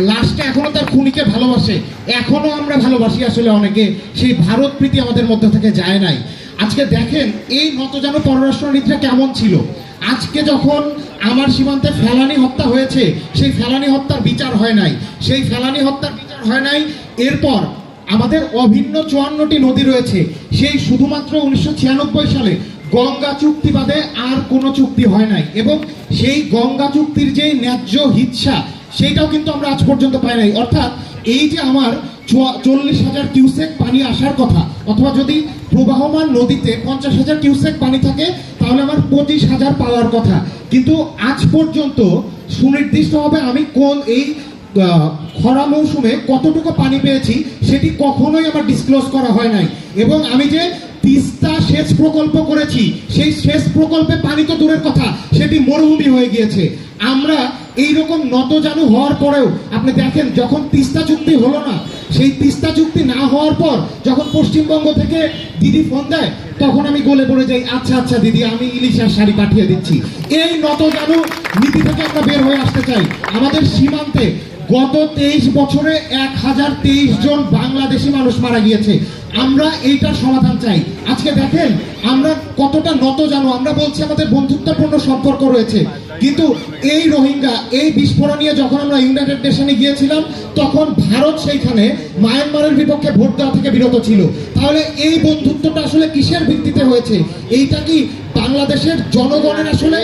লাস্টে এখনও তার খুনিকে ভালোবাসে, এখনও আমরা ভালোবাসি আসলে অনেকে। সেই ভারত প্রীতি আমাদের মধ্যে থেকে যায় নাই। আজকে দেখেন, এই নতজানু পররাষ্ট্রনীতিটা কেমন ছিল। আজকে যখন আমার সীমান্তে ফেলানি হত্যা হয়েছে, সেই ফেলানি হত্যার বিচার হয় নাই। সেই ফেলানি হত্যার বিচার হয় নাই। এরপর আমাদের অভিন্ন চুয়ান্নটি নদী রয়েছে। সেই শুধুমাত্র উনিশশো ছিয়ানব্বই সালে গঙ্গা চুক্তি বাদে আর কোনো চুক্তি হয় নাই। এবং সেই গঙ্গা চুক্তির যে ন্যায্য হিচ্ছা সেইটাও কিন্তু আমরা আজ পর্যন্ত পাই নাই। অর্থাৎ এই যে আমার চল্লিশ হাজার কিউসেক পানি আসার কথা, অথবা যদি প্রবাহমান নদীতে পঞ্চাশ হাজার কিউসেক পানি থাকে, তাহলে আমার পঁচিশ হাজার পাওয়ার কথা। কিন্তু আজ পর্যন্ত সুনির্দিষ্টভাবে আমি কোন এই খরা মৌসুমে কতটুকু পানি পেয়েছি, সেটি কখনোই আমার ডিসক্লোজ করা হয় নাই। এবং আমি যে তিস্তা সেচ প্রকল্প করেছি। সেই সেচ প্রকল্পে পানি তো দূরের কথা, সেটি মরুভূমি হয়ে গিয়েছে। আমরা এই রকম নতজানু হওয়ার পরেও, আপনি দেখেন যখন তিস্তা চুক্তি হলো না, সেই তিস্তা চুক্তি না হওয়ার পর যখন পশ্চিমবঙ্গ থেকে দিদি ফোন দেয়, তখন আমি গলে পড়ে যাই আচ্ছা আচ্ছা দিদি, আমি ইলিশার শাড়ি পাঠিয়ে দিচ্ছি। এই নতজানু নীতি থেকে আমরা বের হয়ে আসতে চাই। আমাদের সীমান্তে গত তেইশ বছরে এক হাজার তেইশ জন বাংলাদেশি মানুষ মারা গিয়েছে। আমরা এইটার সমাধান চাই। আজকে দেখেন, আমরা কতটা নত জানো, আমরা বলছি আমাদের বন্ধুত্বপূর্ণ সম্পর্ক রয়েছে। কিন্তু এই রোহিঙ্গা, এই বিস্ফোরণীয় যখন আমরা ইউনাইটেড নেশনে গিয়েছিলাম, তখন ভারত সেইখানে মায়ানমারের বিপক্ষে ভোট দেওয়া থেকে বিরত ছিল। তাহলে এই বন্ধুত্বটা আসলে কিসের ভিত্তিতে হয়েছে? এইটা কি বাংলাদেশের জনগণের আসলে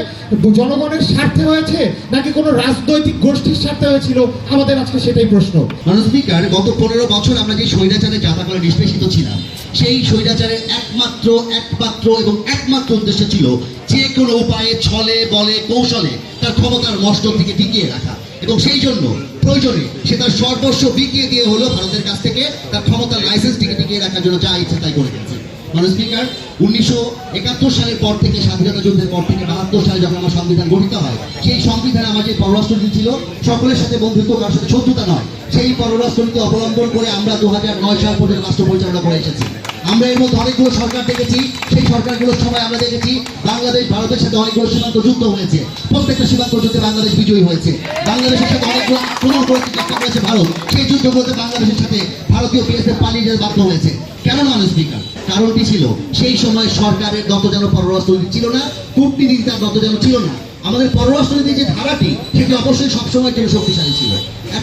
জনগণের স্বার্থে হয়েছে, নাকি কোনো রাজনৈতিক গোষ্ঠীর স্বার্থে হয়েছিল? আমাদের আজকে সেটাই প্রশ্ন। মানুষ স্পিকার গত পনেরো বছর আমরা যে স্বৈরাচারে যাতা করে নিষ্পেষিত ছিলাম সেই স্বৈরাচারের একমাত্র একমাত্র এবং একমাত্র উদ্দেশ্য ছিল যে কোনো উপায়ে ছলে, বলে, কৌশলে তার ক্ষমতার মস্তক থেকে টিকিয়ে রাখা। এবং সেই জন্য প্রয়োজনে সে তার সর্বস্ব বিকিয়ে দিয়ে হলো ভারতের কাছ থেকে তার ক্ষমতার লাইসেন্সটিকে টিকিয়ে রাখার জন্য যা ইচ্ছে তাই করে দিয়েছে মানুষ স্পিকার উনিশশো একাত্তর সালের পর থেকে স্বাধীনতা যুদ্ধের পর থেকে বাহাত্তর সালে যখন আমার সংবিধান গঠিত হয়, সেই সংবিধানে আমার যে পররাষ্ট্রনীতি ছিল, সকলের সাথে বন্ধুত্ব, কারোর সাথে শত্রুতা নয়। সেই পররাষ্ট্রনীতি অবলম্বন করে আমরা দু নয় সাল পর্যন্ত রাষ্ট্র পরিচালনা করে এসেছি। আমরা এর মধ্যে অনেকগুলো সরকার দেখেছি। সেই সরকারগুলোর সময় আমরা দেখেছি, বাংলাদেশ, ভারতের সাথে অনেকগুলো সীমান্ত যুদ্ধ হয়েছে। প্রত্যেকটা সীমান্ত যুদ্ধে বাংলাদেশ বিজয়ী হয়েছে। বাংলাদেশের সাথে অনেকগুলো আক্রমণ করতে চেষ্টা করেছে ভারত। সেই যুদ্ধগুলোতে বাংলাদেশের সাথে ভারতীয় পিএসএফ পালিয়ে যেতে বাধ্য হয়েছে। কেন মানুষ স্পিকার কারণটি ছিল, সেই সময় সরকারের দতজন পররাষ্ট্রনীতি ছিল না কূটনীতি তার দতজন ছিল না। আমাদের পররাষ্ট্রনীতির যে ধারাটি, সেটি অবশ্যই সবসময় জন্য শক্তিশালী ছিল।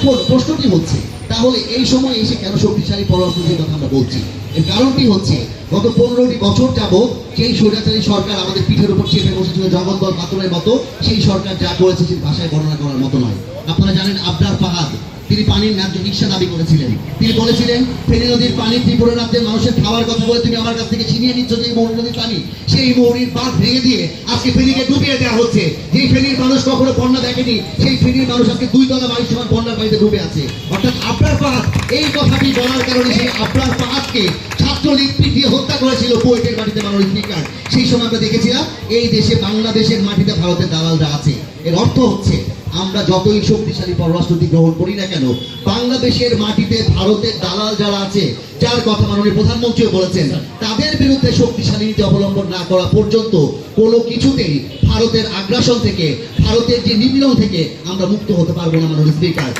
এখন প্রশ্নটি হচ্ছে, তাহলে এই সময় এসে কেন শক্তিশালী পররাষ্ট্রনীতির কথা আমরা বলছি? এর কারণটি হচ্ছে, গত পনেরোটি বছর যাবৎ সেই স্বৈরাচারী সরকার আমাদের পিঠের উপর চেপে বসেছিল জগন্দল পাথরের মতো, সেই সরকার যা করেছে সেই ভাষায় বর্ণনা করার মতো নয়। আপনারা জানেন আবদার ফাহাদ তিনি পানির ন্যায্য ইচ্ছা দাবি করেছিলেন। তিনি বলেছিলেন, ফেনী নদীর পানি ত্রিপুরা রাজ্যের মানুষের খাওয়ার কথা বলে তুমি আমার কাছ থেকে ছিনিয়ে নিচ্ছ যে মৌরি নদীর পানি, সেই মৌরির বাঁধ ভেঙে দিয়ে আজকে ফেনীকে ডুবিয়ে দেওয়া হচ্ছে। যেই ফেনীর মানুষ কখনো বন্যা দেখেনি, সেই ফেনীর মানুষ আজকে দুই তলা বাড়ির সমান বন্যার বাড়িতে ডুবে আছে। অর্থাৎ আপনার পাহাড়, এই কথাটি বলার কারণে সেই আপনার পাহাড়কে ছাত্রলীগ পিটিয়ে হত্যা করেছিল পোয়েটের মাটিতে মাননীয় স্পিকার। সেই সময় আমরা দেখেছিলাম, এই দেশে বাংলাদেশের মাটিতে ভারতের দালালরা আছে। এর অর্থ হচ্ছে আমরা যতই শক্তিশালী পররাষ্ট্রনীতি গ্রহণ করি না কেন, বাংলাদেশের মাটিতে ভারতের দালাল যারা আছে, যার কথা মাননীয় প্রধানমন্ত্রীও বলেছেন, তাদের বিরুদ্ধে শক্তিশালী নীতি অবলম্বন না করা পর্যন্ত কোনো কিছুতেই ভারতের আগ্রাসন থেকে, ভারতের যে নিপীড়ন থেকে আমরা মুক্ত হতে পারব না মাননীয় স্পিকার।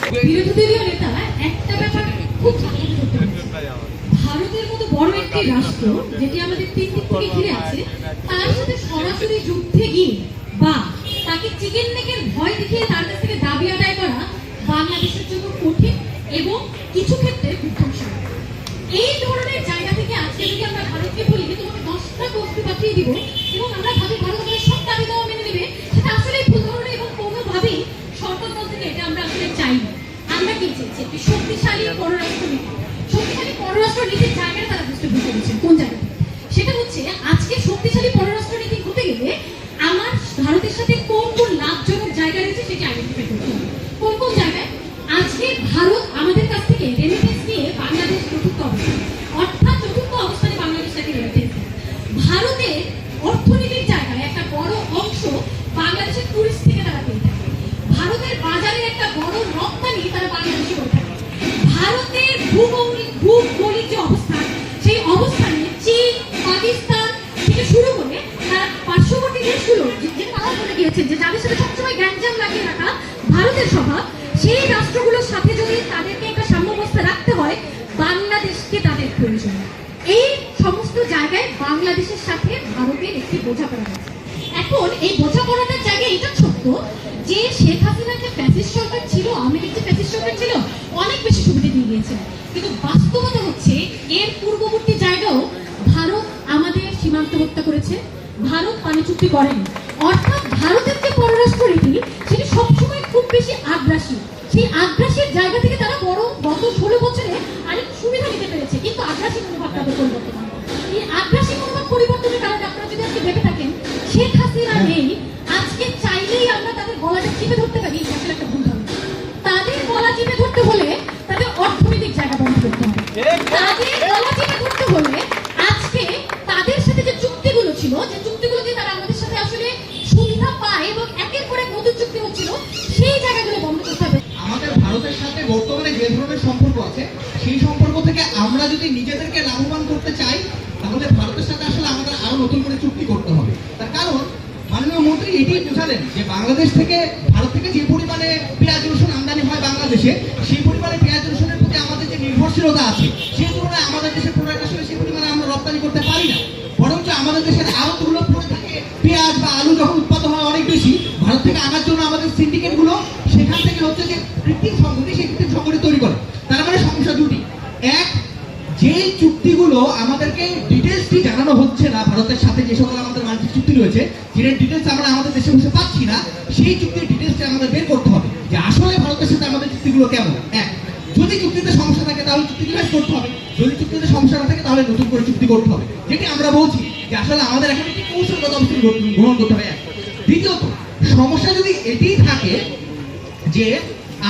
একটি রাষ্ট্র যেটি আমাদের তিন দিক থেকে ঘিরে আছে, তার সাথে সরাসরি যুদ্ধে গিয়ে বা তাকে চিকেন নেকের ভয় দেখিয়ে তার কাছ থেকে দাবি আদায় করা বাংলাদেশের জন্য কঠিন এবং কিছু ক্ষেত্রে বিধ্বংসী এই ধরনের জায়গা থেকে আজকে যদি আমরা ভারতকে বলি, যে তোমাকে দশটা বস্তু পাঠিয়ে দিব এবং আমরা ভাবি ভারত আমাদের সব দাবি দেওয়া মেনে নেবে, সেটা আসলেই ভুল ধারণা এবং কোনোভাবেই সরকার দল থেকে এটা আমরা আসলে চাই না আমরা কি চেয়েছি একটি শক্তিশালী পররাষ্ট্র নীতি শক্তিশালী পররাষ্ট্র নীতির জায়গাটা তারা বুঝতে বুঝতে পেরেছেন কোন জায়গাটা দেখেছেন যে যাদের সাথে সবসময় গ্যাঞ্জাম লাগিয়ে রাখা ভারতের স্বভাব, সেই রাষ্ট্রগুলোর সাথে যদি তাদেরকে একটা সাম্যবস্থা রাখতে হয়, বাংলাদেশকে তাদের প্রয়োজন। এই সমস্ত জায়গায় বাংলাদেশের সাথে ভারতের একটি বোঝাপড়া আছে। এখন এই বোঝাপড়াটার জায়গায় এটা সত্য যে শেখ হাসিনা যে প্যাসিস সরকার ছিল আমেরিক যে প্যাসিস সরকার ছিল, অনেক বেশি সুবিধা দিয়ে গিয়েছে কিন্তু বাস্তবতা হচ্ছে, এর পূর্ববর্তী জায়গাও ভারত আমাদের সীমান্ত হত্যা করেছে। ভারত পানি চুক্তি করেনি। ভারতের বর্তমানে যে ধরনের সম্পর্ক আছে, সেই সম্পর্ক থেকে আমরা যদি নিজেদেরকে লাভবান করতে চাই, তাহলে ভারতের সাথে আসলে আমাদের আরও নতুন করে চুক্তি করতে হবে। তার কারণ, মাননীয় মন্ত্রী এটাই বোঝালেন যে বাংলাদেশ থেকে, ভারত থেকে যে পরিমাণে পেঁয়াজ, রসুন আমদানি হয় বাংলাদেশে, সেই পরিমাণে পেঁয়াজ, রসুনের প্রতি আমাদের যে নির্ভরশীলতা আছে, সেই তুলনায় আমাদের দেশের প্রোডাক্ট আসলে সেই পরিমাণে আমরা রপ্তানি করতে পারি না। বরঞ্চ আমাদের দেশের আড়তগুলো পড়ে থাকে পেঁয়াজ বা আলু যখন উৎপাদন হয় অনেক বেশি, ভারত থেকে আনার জন্য আমাদের সিন্ডিকেটগুলো সেখান থেকে হচ্ছে যে কৃত্রিম সংগঠন সেই কৃত্রিম সংগঠন তৈরি করে তার মানে সমস্যা দুটি এক যেই চুক্তিগুলো আমাদেরকে ডিটেলসটি জানানো হচ্ছে না, ভারতের সাথে যে সকল আমাদের বাণিজ্যিক চুক্তি রয়েছে যেটা ডিটেলস আমরা আমাদের দেশে বসে পাচ্ছি না, সেই চুক্তির ডিটেলসটা আমাদের বের করতে হবে। যে আসলে ভারতের সাথে আমাদের চুক্তিগুলো কেমন? এক, যদি চুক্তিতে সমস্যা থাকে তাহলে চুক্তি রিভাইজ করতে হবে। যদি চুক্তিতে সমস্যা না থাকে তাহলে নতুন করে চুক্তি করতে হবে। যেটি আমরা বলছি যে আসলে আমাদের এখন একটি কৌশলগত অবস্থান গ্রহণ- করতে হবে। দ্বিতীয়ত, সমস্যা যদি এটিই থাকে যে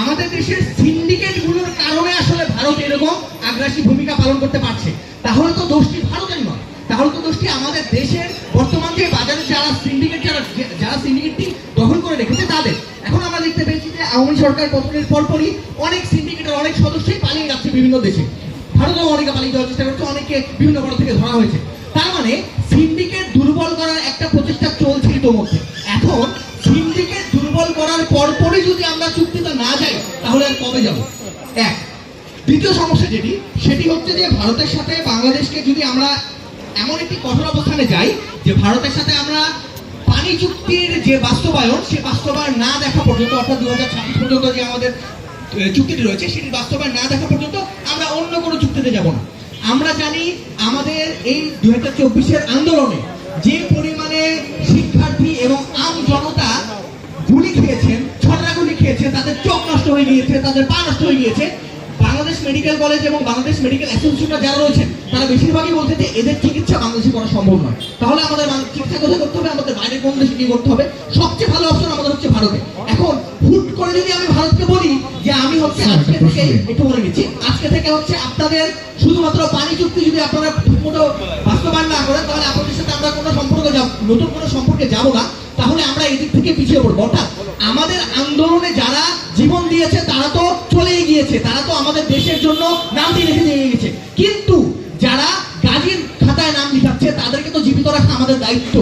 আমাদের দেশের সিন্ডিকেটগুলোর কারণে আসলে ভারত এরকম আগ্রাসী ভূমিকা পালন করতে পারছে। তাহলে তো দোষটি ভারতের নয়। তাহলে তো দোষটি আমাদের দেশের বর্তমান যে বাজারে যারা সিন্ডিকেট যারা যারা সিন্ডিকেটটি দখল করে রেখেছে তাদের। এখন আমরা দেখতে পেয়েছি যে আওয়ামী সরকার পতনের পরপরই অনেক সিন্ডিকেটের অনেক সদস্যই পালিয়ে যাচ্ছে বিভিন্ন দেশে। ভারতেও অনেকে পালিয়ে যাওয়ার চেষ্টা করছে অনেকে বিভিন্ন বড় থেকে ধরা হয়েছে। তার মানে সিন্ডিকেট দুর্বল করার একটা প্রচেষ্টা চলছে ইতোমধ্যে এখন পরপরই যদি আমরা চুক্তিতে না যাই, তাহলে আর কবে যাব? এক। দ্বিতীয় সমস্যা যেটি, সেটি হচ্ছে যে ভারতের সাথে বাংলাদেশকে যদি আমরা এমন একটি কঠোর অবস্থানে যাই, যে ভারতের সাথে আমরা পানি চুক্তির যে বাস্তবায়ন, সে বাস্তবায়ন না দেখা পর্যন্ত, অর্থাৎ দু হাজার ছাব্বিশ পর্যন্ত যে আমাদের চুক্তিটি রয়েছে সেটি বাস্তবায়ন না দেখা পর্যন্ত আমরা অন্য কোনো চুক্তিতে যাব না। আমরা জানি আমাদের এই দু হাজার চব্বিশের আন্দোলনে যে পরিমাণে শিক্ষার্থী এবং আম জনতা গুলি খেয়েছেন ছড়া গুলি খেয়েছে তাদের চোখ নষ্ট হয়ে গিয়েছে তাদের পা নষ্ট হয়ে গিয়েছে। বাংলাদেশ মেডিকেল কলেজ এবং বাংলাদেশ মেডিকেল অ্যাসোসিয়েশনরা যারা রয়েছেন তারা বেশিরভাগই বলছে যে এদের চিকিৎসা বাংলাদেশে করা সম্ভব নয়। তাহলে আমাদের চিকিৎসা কোথায় করতে হবে? আমাদের বাইরে কোন দেশে গিয়ে করতে হবে? সবচেয়ে ভালো অপশন আমাদের হচ্ছে ভারতে। এখন হুট করে যদি আমি ভারতকে বলি যে আমি হচ্ছে আজকে থেকে। একটু বলে নিচ্ছি আজকে থেকে হচ্ছে আপনাদের শুধুমাত্র পানি চুক্তি যদি আপনারা ঠিকমতো বাস্তবায়ন না করেন তাহলে আপনাদের সাথে আমরা কোনো সম্পর্ক যাব নতুন কোনো সম্পর্কে যাব না। তাহলে আমরা এদিক থেকে পিছিয়ে পড়ব। অর্থাৎ আমাদের আন্দোলনে যারা জীবন দিয়েছে, তারা তো চলেই গিয়েছে, তারা তো আমাদের দেশের জন্য নামটি রেখে দিয়ে গেছে কিন্তু যারা গাজীর খাতায় নাম লিখাচ্ছে, তাদেরকে তো জীবিত রাখা আমাদের দায়িত্ব।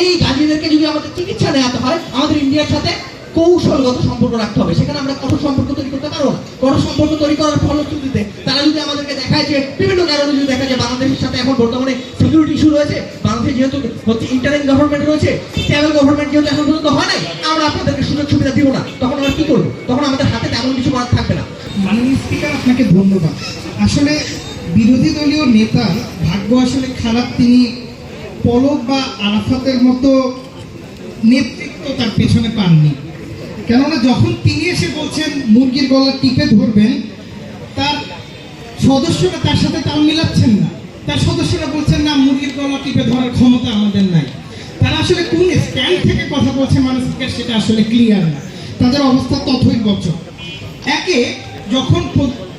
এই গাজীদেরকে যদি আমাদের চিকিৎসা নেওয়াতে হয়, আমাদের ইন্ডিয়ার সাথে কৌশলগত সম্পর্ক রাখতে হবে। সেখানে আমরা কঠোর সম্পর্ক তৈরি করতে পারব কঠোর সম্পর্ক তৈরি করার ফলশ্রুতিতে তারা যদি আমাদেরকে দেখায় যে, বিভিন্ন কারণে যদি দেখা যায়, বাংলাদেশের সাথে এখন বর্তমানে বাংলাদেশে যেহেতু হচ্ছে ইন্টারিম গভর্নমেন্ট রয়েছে স্টেবল গভর্নমেন্ট যেহেতু এখন পর্যন্ত হয় নাই, আমরা আপনাদেরকে সুযোগ সুবিধা দিব না। তখন আমরা কি করব? তখন আমাদের হাতে তেমন কিছু করার থাকবে না। মাননীয় স্পিকার, আপনাকে ধন্যবাদ। আসলে বিরোধী দলীয় নেতা, ভাগ্য আসলে খারাপ, তিনি পলক বা আরাফাতের মতো নেতৃত্ব তার পেছনে পাননি। কেননা যখন তিনি এসে বলছেন, মুরগির গলা টিপে ধরবেন, তার সদস্যরা তার সাথে তাল মিলাচ্ছেন না। তার সদস্যরা বলছেন, না, মুরগির গলা টিপে ধরার ক্ষমতা আমাদের নাই। তারা আসলে কোন স্ট্যান্ড থেকে কথা বলছে মানুষকে সেটা আসলে ক্লিয়ার না। তাদের অবস্থা তথই বছর একে যখন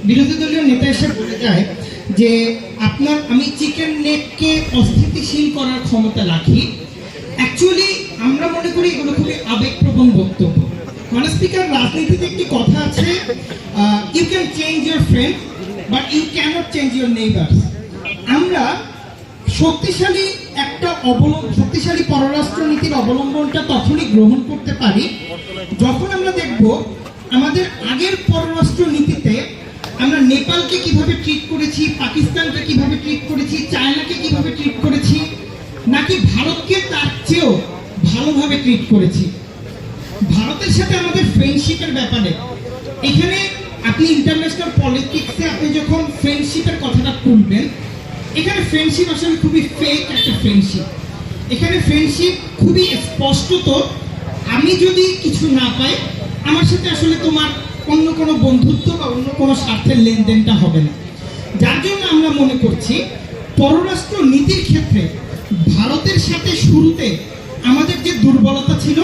বিরোধী দলীয় নেতা এসে বলে যায় যে, আপনার, আমি চিকেন নেটকে অস্থিতিশীল করার ক্ষমতা রাখি। অ্যাকচুয়ালি আমরা মনে করি এগুলো খুবই আবেগপ্রবণ বক্তব্য। মানে স্পিকার, রাজনীতিতে একটি কথা আছে you can change your friend but you cannot change your neighbours আমরা শক্তিশালী একটা অবলম্বন শক্তিশালী পররাষ্ট্র নীতির অবলম্বনটা তখনই গ্রহণ করতে পারি যখন আমরা দেখব আমাদের আগের পররাষ্ট্র নীতিতে আমরা নেপালকে কীভাবে ট্রিট করেছি, পাকিস্তানকে কীভাবে ট্রিট করেছি, চায়নাকে কীভাবে ট্রিট করেছি, নাকি ভারতকে তার চেয়েও ভালোভাবে ট্রিট করেছি। ভারতের সাথে আমাদের ফ্রেন্ডশিপের ব্যাপারে। এখানে আপনি ইন্টারন্যাশনাল পলিটিক্সে আপনি যখন ফ্রেন্ডশিপের কথাটা তুলবেন এখানে ফ্রেন্ডশিপ আসলে খুবই ফেক একটা ফ্রেন্ডশিপ এখানে ফ্রেন্ডশিপ খুবই স্পষ্টত আমি যদি কিছু না পাই, আমার সাথে আসলে তোমার অন্য কোনো বন্ধুত্ব বা অন্য কোনো স্বার্থের লেনদেনটা হবে না। যার জন্য আমরা মনে করছি, পররাষ্ট্র নীতির ক্ষেত্রে ভারতের সাথে শুরুতে আমাদের যে দুর্বলতা ছিল,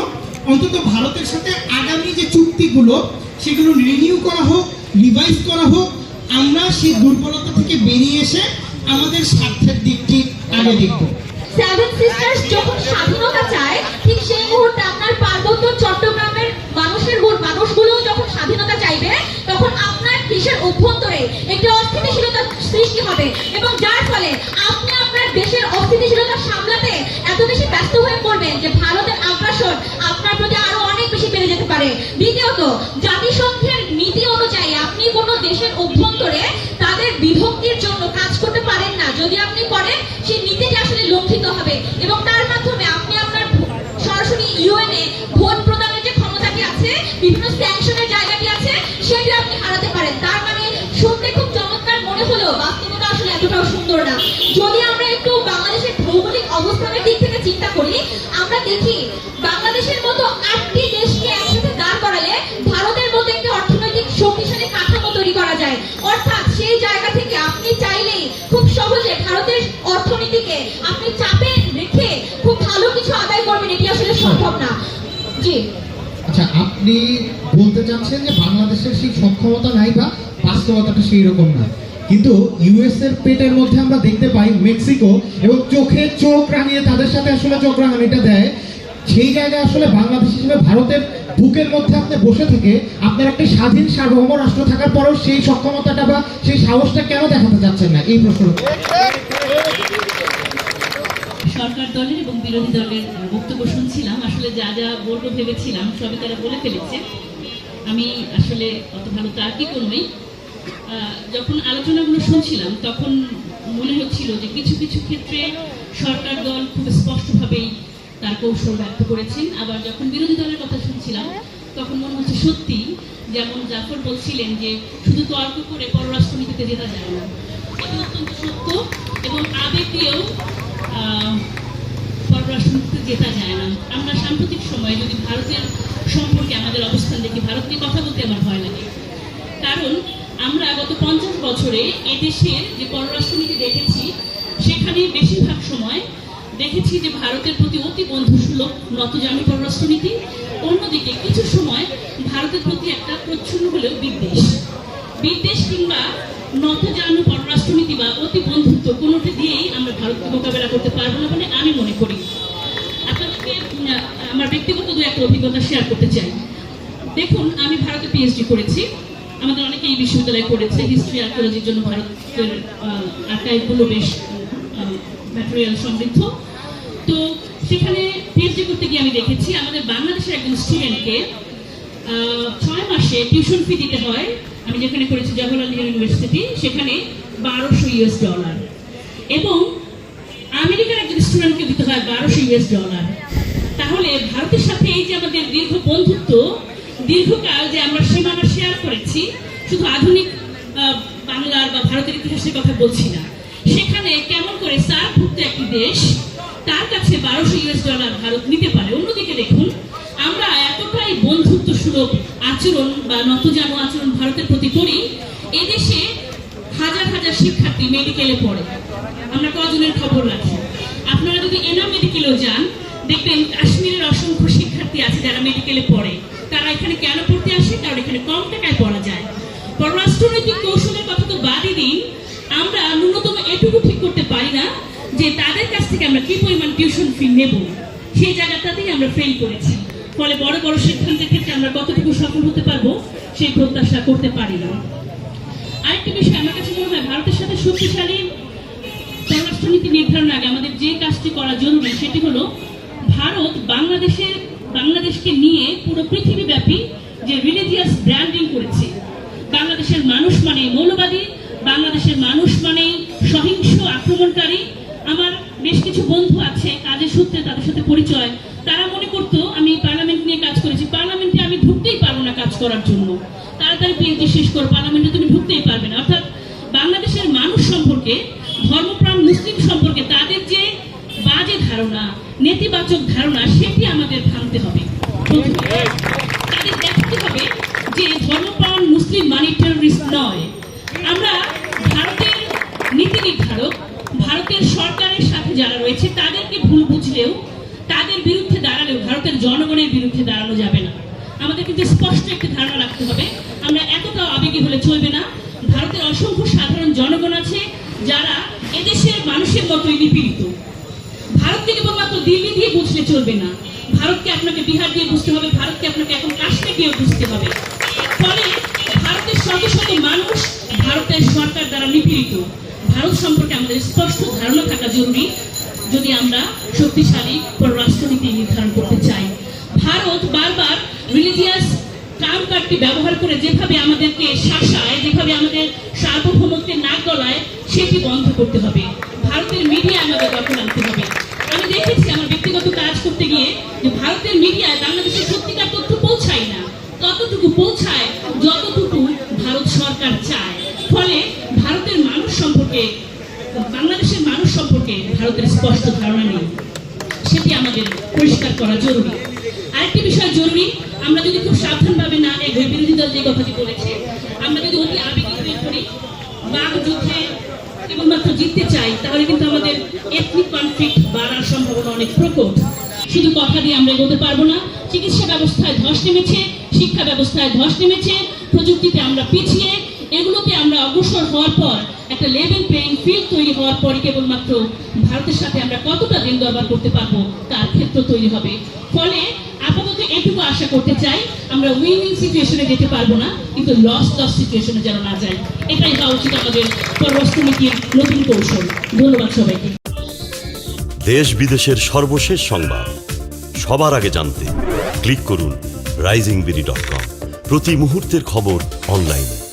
অন্তত ভারতের সাথে আগামী যে চুক্তিগুলো, সেগুলো রিনিউ করা হোক রিভাইজ করা হোক, আমরা সেই দুর্বলতা থেকে বেরিয়ে এসে আমাদের স্বার্থের দিকটি আগে দেখব। সেভেন সিস্টার্স যখন স্বাধীনতা চায়, ঠিক সেই মুহূর্তে আপনার পার্বত্য চট্টগ্রামের জি। আচ্ছা আপনি বলতে চাচ্ছেন যে বাংলাদেশের সেই সক্ষমতা নাই বা বাস্তবতাটা সেই রকম না। কিন্তু ইউএস এর পেটের মধ্যে আমরা দেখতে পাই মেক্সিকো এবং চোখে চোখ রাঙিয়ে তাদের সাথে আসলে চোখ রাঙানিটা দেয়। সেই জায়গায় আসলে বাংলাদেশ হিসেবে ভারতের বুকের মধ্যে আপনি বসে থেকে আপনার একটি স্বাধীন সার্বভৌম রাষ্ট্র থাকার পরেও সেই সক্ষমতাটা বা সেই সাহসটা কেন দেখাতে চাচ্ছেন না? এই প্রশ্ন। সরকার দলের এবং বিরোধী দলের বক্তব্য শুনছিলাম। আসলে যা যা বলব ভেবেছিলাম সবই তারা বলে ফেলেছে। আমি আসলে অত ভালো তার্কিক নই। আহ, যখন আলোচনাগুলো শুনছিলাম তখন মনে হচ্ছিল যে কিছু কিছু ক্ষেত্রে সরকার দল খুব স্পষ্টভাবেই তার কৌশল ব্যক্ত করেছেন। আবার যখন বিরোধী দলের কথা শুনছিলাম তখন মনে হচ্ছে সত্যি যেমন জাফর বলছিলেন যে শুধু তর্ক করে পররাষ্ট্রনীতিতে জেতা যায় না। অত্যন্ত সত্য এবং আবেগ দিয়েও পররাষ্ট্রনীতিতে জেতা যায় না। আমরা সাম্প্রতিক সময়ে যদি ভারতের সম্পর্কে আমাদের অবস্থান দেখি, ভারত নিয়ে কথা বলতে আমার ভয় লাগে। কারণ আমরা গত পঞ্চাশ বছরে এদেশের যে পররাষ্ট্রনীতি দেখেছি, সেখানে বেশিরভাগ সময় দেখেছি যে ভারতের প্রতি অতি বন্ধুসুলভ নতজামি পররাষ্ট্রনীতি। অন্যদিকে কিছু সময় ভারতের প্রতি একটা প্রচ্ছন্ন হলেও বিদ্বেষ। বিদ্বেষ কিংবা নতজানু পররাষ্ট্রনীতি বা অতি বন্ধুত্ব কোনোটি দিয়েই আমরা ভারতকে মোকাবেলা করতে পারব না বলে আমি মনে করি। আপনাদেরকে আমার ব্যক্তিগত দু একটা অভিজ্ঞতা শেয়ার করতে চাই। দেখুন, আমি ভারতে পিএইচডি করেছি। আমাদের অনেকে এই বিশ্ববিদ্যালয়ে করেছে হিস্ট্রি আর্কিওলজির জন্য ভারতের আর্কাইভগুলো বেশ ম্যাটেরিয়াল সমৃদ্ধ। তো সেখানে পিএইচডি করতে গিয়ে আমি দেখেছি, আমাদের বাংলাদেশের একজন স্টুডেন্টকে ছয় মাসে টিউশন ফি দিতে হয়। আমি যেখানে করেছি জওহরলাল নেহরু ইউনিভার্সিটি, সেখানে বারোশো ইউএস ডলার এবং আমেরিকার একজন স্টুডেন্টকে দিতে হয় বারোশো ইউএস ডলার তাহলে ভারতের সাথে এই যে আমাদের দীর্ঘ বন্ধুত্ব, দীর্ঘকাল যে আমরা সীমানা শেয়ার করেছি, শুধু আধুনিক বাংলার বা ভারতের ইতিহাসের কথা বলছি না। সেখানে কেমন করে সার্কভুক্ত একটি দেশ, তার কাছে বারোশো ইউএস ডলার ভারত নিতে পারে। অন্যদিকে দেখুন, আমরা বন্ধুত্ব সুলভ আচরণ বা নতজানু আচরণ ভারতের প্রতি করি, এদেশে হাজার হাজার শিক্ষার্থী মেডিকেলে পড়ে। আমরা কজনের খবর রাখি? আপনারা যদি এনাম মেডিকেলেও যান, দেখবেন কাশ্মীরের অসংখ্য শিক্ষার্থী আছে যারা মেডিকেলে পড়ে। তারা এখানে কেন পড়তে আসে? কারণ এখানে কম টাকায় পড়া যায়। পররাষ্ট্রনৈতিক কৌশলের কথা তো বাদই দিন। আমরা ন্যূনতম এটুকু ঠিক করতে পারি না যে তাদের কাছ থেকে আমরা কি পরিমাণ টিউশন ফি নেব? সেই জায়গাটাতেই আমরা ফেল করেছি। ফলে বড় বড় সিদ্ধান্তের ক্ষেত্রে আমরা কতটুকু সফল হতে পারব, সেই প্রত্যাশা করতে পারি না। আরেকটি বিষয়, আমার কাছে মনে হয় ভারতের সাথে শক্তিশালী পররাষ্ট্রনীতি নির্ধারণ আগে আমাদের যে কাজটি করা জরুরি সেটি হলো ভারত বাংলাদেশের, বাংলাদেশকে নিয়ে পুরো পৃথিবীব্যাপী যে রিলিজিয়াস ব্র্যান্ডিং করেছে, বাংলাদেশের মানুষ মানে মৌলবাদী, বাংলাদেশের মানুষ মানে সহিংস আক্রমণকারী। আমার বেশ কিছু বন্ধু আছে, কাজের সূত্রে তাদের সাথে পরিচয়, তারা মনে করতো, আমি কাজ করেছি, পার্লামেন্টে আমি ঢুকতেই পারব না কাজ করার জন্য। তাড়াতাড়ি পিএইচডি শেষ করো, পার্লামেন্টে তুমি ঢুকতেই পারবে না। অর্থাৎ বাংলাদেশের মানুষ সম্পর্কে, ধর্মপ্রাণ মুসলিম সম্পর্কে তাদের যে বাজে ধারণা, নেতিবাচক ধারণা, সেটি আমাদের ভাঙতে হবে। তাদের হবে যে ধর্মপ্রাণ মুসলিম নয়। আমরা ভারতের নীতি নির্ধারক, ভারতের সরকারের সাথে যারা রয়েছে, তাদেরকে ভুল বুঝলেও তাদের বিরুদ্ধে দাঁড়ালেও, ভারতের জনগণের বিরুদ্ধে দাঁড়ানো যাবে না। আমাদের কিন্তু স্পষ্ট একটি ধারণা রাখতে হবে, আমরা এতটা আবেগী হলে চলবে না। ভারতের অসংখ্য সাধারণ জনগণ আছে যারা এদেশের মানুষের মতোই নিপীড়িত। ভারতকে কেবলমাত্র দিল্লি দিয়ে বুঝলে চলবে না। ভারতকে আপনাকে বিহার দিয়ে বুঝতে হবে, ভারতকে আপনাকে এখন কাশ্মীর দিয়ে বুঝতে হবে। ফলে ভারতের শত শত মানুষ ভারতের সরকার দ্বারা নিপীড়িত। ভারত সম্পর্কে আমাদের স্পষ্ট ধারণা থাকা জরুরি। যদি আমরা শক্তিশালী পররাষ্ট্রনীতি নির্ধারণ করতে চাই। ভারত বারবার রিলিজিয়াস টার্ম কার্ডটি ব্যবহার করে যেভাবে আমাদেরকে শাসায়, যেভাবে আমাদের সার্বভৌমত্বের নাক গলায় সেটি বন্ধ করতে হবে। ভারতের মিডিয়া আমাদের দখল আনতে হবে। আমি দেখেছি আমার ব্যক্তিগত কাজ করতে গিয়ে যে ভারতের মিডিয়ায় সত্যিকার তথ্য পৌঁছায় না ততটুকু পৌঁছায় যতটুকু ভারত সরকার চায় ফলে ভারতের মানুষ সম্পর্কে বাংলাদেশের মানুষ সম্পর্কে ভারতের স্পষ্ট ধারণা নেই সেটি আমাদের পরিষ্কার করা জরুরি। আরেকটি বিষয় জরুরি, আমরা যদি খুব সাবধানভাবে না এগোই বিরোধী দল যে কথাটি বলেছে, আমরা যদি অতি বাঘ যুদ্ধে কেবলমাত্র জিততে চাই, তাহলে কিন্তু আমাদের এথনিক কনফ্লিক্ট বাড়ার সম্ভাবনা অনেক প্রকট। শুধু কথা দিয়ে আমরা এগোতে পারব না, চিকিৎসা ব্যবস্থায় ধস নেমেছে, শিক্ষা ব্যবস্থায় ধস নেমেছে, প্রযুক্তিতে আমরা পিছিয়ে, এগুলোতে আমরা অগ্রসর হওয়ার পর একটা লেভেল প্লেইং ফিল্ড তৈরি হওয়ার পরই কেবলমাত্র ভারতের সাথে আমরা কতটা দিন দরবার করতে পারব, তার ক্ষেত্র তৈরি হবে। ফলে আপাতত এটুকু আশা করতে চাই, আমরা উইনিং সিচুয়েশনে যেতে পারব না, কিন্তু লস লস সিচুয়েশনে যেন না যাই। এটাই হওয়া উচিত আমাদের পররাষ্ট্রনীতির নতুন কৌশল। ধন্যবাদ সবাইকে। দেশ বিদেশের সর্বশেষ সংবাদ। সবার আগে জানতে ক্লিক করুন রাইজিং বিডি ডট কম প্রতি মুহূর্তের খবর অনলাইনে